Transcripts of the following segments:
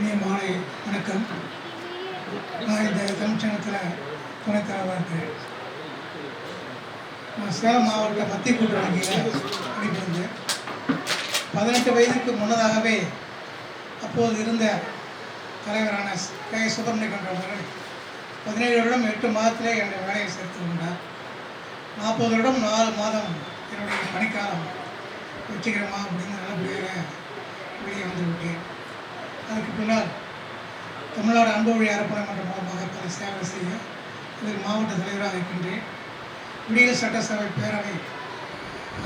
இனிய மாலை வணக்கம். நான் இந்த கமிஷனத்தில் துணைத் தலைவராக இருக்கிறேன். நான் சேலம் மாவட்ட மத்திய கூட்டுறவு வங்கியில் பதினெட்டு வயதுக்கு முன்னதாகவே அப்போது இருந்த தலைவரான கே சுப்பிரமணியன் அவர்கள் பதினேழு வருடம் எட்டு மாதத்திலே என்னுடைய வேலையை சேர்த்து கொண்டார். நாற்பது வருடம் நாலு மாதம் என்னுடைய பணிக்காலம் வெற்றிகரமாக முடிந்து நல்லபடியாக வெளியே வந்துவிட்டேன். அதற்கு அதுக்கு பின்னால் தமிழ்நாடு அன்பு வழி அறப்படை மூலமாக பல சேவை செய்ய இதில் மாவட்ட தலைவராக இருக்கின்றேன். விடியல் சட்டசபை பேரவை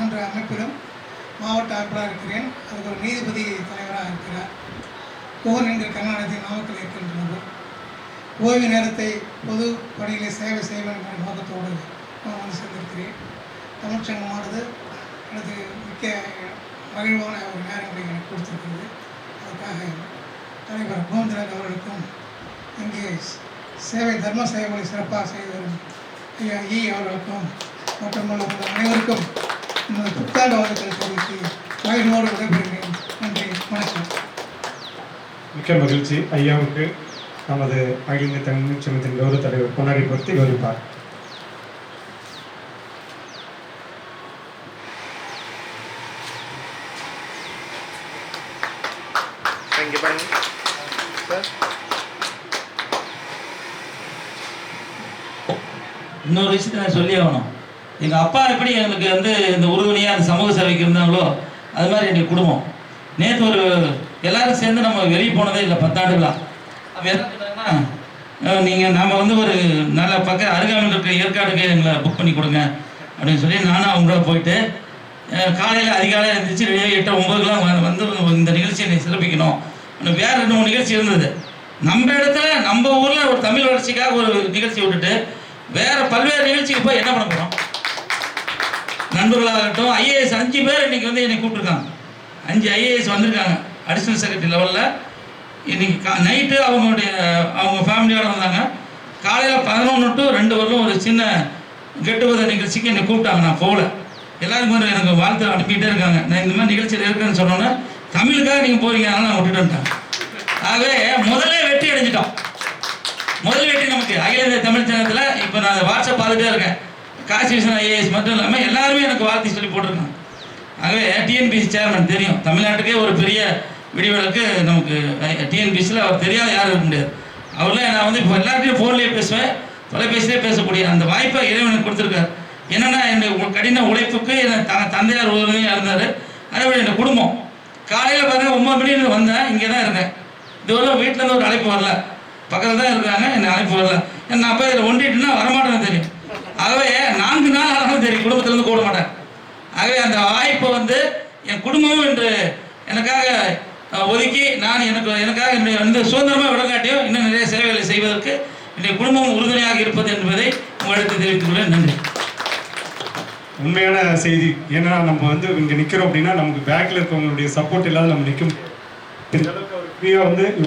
என்ற அமைப்பிலும் மாவட்ட அமைப்பராக இருக்கிறேன். அதுக்கு ஒரு நீதிபதி தலைவராக இருக்கிறார். புகழ் என்கிற கருணாநிதி நாமக்கல் இருக்கின்றது ஓய்வு நேரத்தை பொது பணியிலே சேவை செய்ய வேண்டும் என்ற நோக்கத்தோடு நான் வந்து சேர்ந்திருக்கிறேன் தமிழ்ச்சங்கமானது எனது மிக்க மகிழ்வான ஒரு நேரங்களை எனக்கு கொடுத்திருக்கிறது. அதுக்காக தலைவர் கோவிந்தராஜ் அவர்களுக்கும் இங்கே சேவை தர்ம சேவைகளை சிறப்பாக செய்து வரும் ஐயா ஈ அவர்களுக்கும் மற்றும் அனைவருக்கும் இந்த புத்தாண்டு வாழ்த்துக்களை தெரிவித்து மகிழ்வோடு விடைபெறுகிறேன். நன்றி வணக்கம். மிக்க மகிழ்ச்சி. ஐயாவுக்கு நமது அகில இந்திய தமிழ் சங்கத்தின் கௌரவ தலைவர் பொன்னாடி பொருத்தி கௌரவிப்பார். இங்கே பாருங்க சார் இன்னொரு விஷயத்தை நான் சொல்லி ஆகணும். எங்கள் அப்பா எப்படி எங்களுக்கு வந்து இந்த உறுதுணையாக அந்த சமூக சேவைக்கு இருந்தாங்களோ அது மாதிரி எங்கள் குடும்பம். நேற்று ஒரு எல்லாரும் சேர்ந்து நம்ம வெளியே போனதே இல்லை பத்தாண்டுகளாக அப்போ என்ன நீங்கள் நாம் வந்து ஒரு நல்ல பக்க அருகாமையில் இருக்க ஏற்காடுக்கு எங்களை புக் பண்ணி கொடுங்க. அப்படின்னு சொல்லி நானும் அவங்களோட போயிட்டு காலையில் அதிகாலையில் எழுந்திரிச்சு எட்டு ஒம்பதுக்கெலாம் வந்து இந்த நிகழ்ச்சியை நீ சிறப்பிக்கணும். இன்னும் வேறு ரெண்டு மூணு நிகழ்ச்சி இருந்தது. நம்ம இடத்துல நம்ம ஊரில் ஒரு தமிழ் வளர்ச்சிக்காக ஒரு நிகழ்ச்சி விட்டுட்டு வேற பல்வேறு நிகழ்ச்சிக்கு போய் என்ன பண்ண போகிறோம் நண்பர்களாகட்டும் ஐஏஎஸ் அஞ்சு பேர் இன்னைக்கு வந்து என்னை கூப்பிட்டுருக்காங்க. அஞ்சு ஐஏஎஸ் வந்திருக்காங்க. அடிஷ்னல் செக்ரட்டரி லெவலில் இன்னைக்கு கா நைட்டு அவங்களுடைய அவங்க ஃபேமிலியோட வந்தாங்க. காலையில் பதினொன்று டு ரெண்டு வரலும் ஒரு சின்ன கெட்டுவத நிகழ்ச்சிக்கு என்னை கூப்பிட்டாங்க. நான் போகல. எல்லாருக்கும் எனக்கு வாழ்த்து அனுப்பிக்கிட்டே இருக்காங்க. நான் இந்த மாதிரி நிகழ்ச்சியில் இருக்கேன்னு சொன்னோன்னே தமிழுக்காக நீங்கள் போறீங்க அதனால் நான் விட்டுட்டேன் ஆகவே முதல்ல வெற்றி அடைஞ்சிட்டோம். முதல் வெற்றி நமக்கு. அகில இந்திய தமிழ் சங்கத்தில் இப்போ நான் வாட்ஸ்அப் பார்த்துட்டே இருக்கேன். காசி விஸ்வநாத் ஐஏஎஸ் மட்டும் இல்லாமல் எல்லாருமே எனக்கு வார்த்தை சொல்லி போட்டிருக்காங்க. ஆகவே டிஎன்பிசி சேர்மன் தெரியும். தமிழ்நாட்டுக்கே ஒரு பெரிய விடிவெளுக்கு நமக்கு டிஎன்பிசியில் அவர் தெரியாத யாரும் இருக்க முடியாது. அவர்ல நான் வந்து இப்போ எல்லாருக்கும் ஃபோன்லேயே பேசுவேன். தொலைபேசியிலே பேசக்கூடிய அந்த வாய்ப்பை இறைவனுக்கு கொடுத்துருக்காரு. என்னென்னா என்னுடைய கடின உழைப்புக்கு என் த தந்தையார் உதவியாக இருந்தார். அதே போல் என் குடும்பம். காலையில் பார்த்தா ஒம்பது மணிக்கு வந்தேன் இங்கே தான் இருந்தேன். இதுவரை வீட்டிலேருந்து ஒரு அழைப்பு வரல. பக்கத்தில் தான் இருக்காங்க என்ன அழைப்பு வரல. நான் அப்போ இதில் ஒண்டிட்டுன்னா வரமாட்டேன்னு தெரியும். ஆகவே நான்கு நாள் ஆனாலும் தெரியும் குடும்பத்திலேருந்து கூட மாட்டேன். ஆகவே அந்த வாய்ப்பை வந்து என் குடும்பமும் என்று எனக்காக ஒதுக்கி நான் எனக்கு எனக்காக என்னுடைய வந்து சுதந்திரமாக விடங்காட்டியும் இன்னும் நிறைய சேவைகளை செய்வதற்கு என்னுடைய குடும்பம் உறுதுணையாக இருப்பது என்பதை உங்களுக்கு தெரிவித்துக் கொள்ள நன்றி. உண்மையான செய்தி. ஏன்னா நம்ம வந்து இங்கே நிற்கிறோம் அப்படின்னா நமக்கு பேக்கில் இருக்கவங்களுடைய சப்போர்ட் இல்லாத நம்ம நிற்கும் இந்த அளவுக்கு அவர் ஃப்ரீயாக வந்து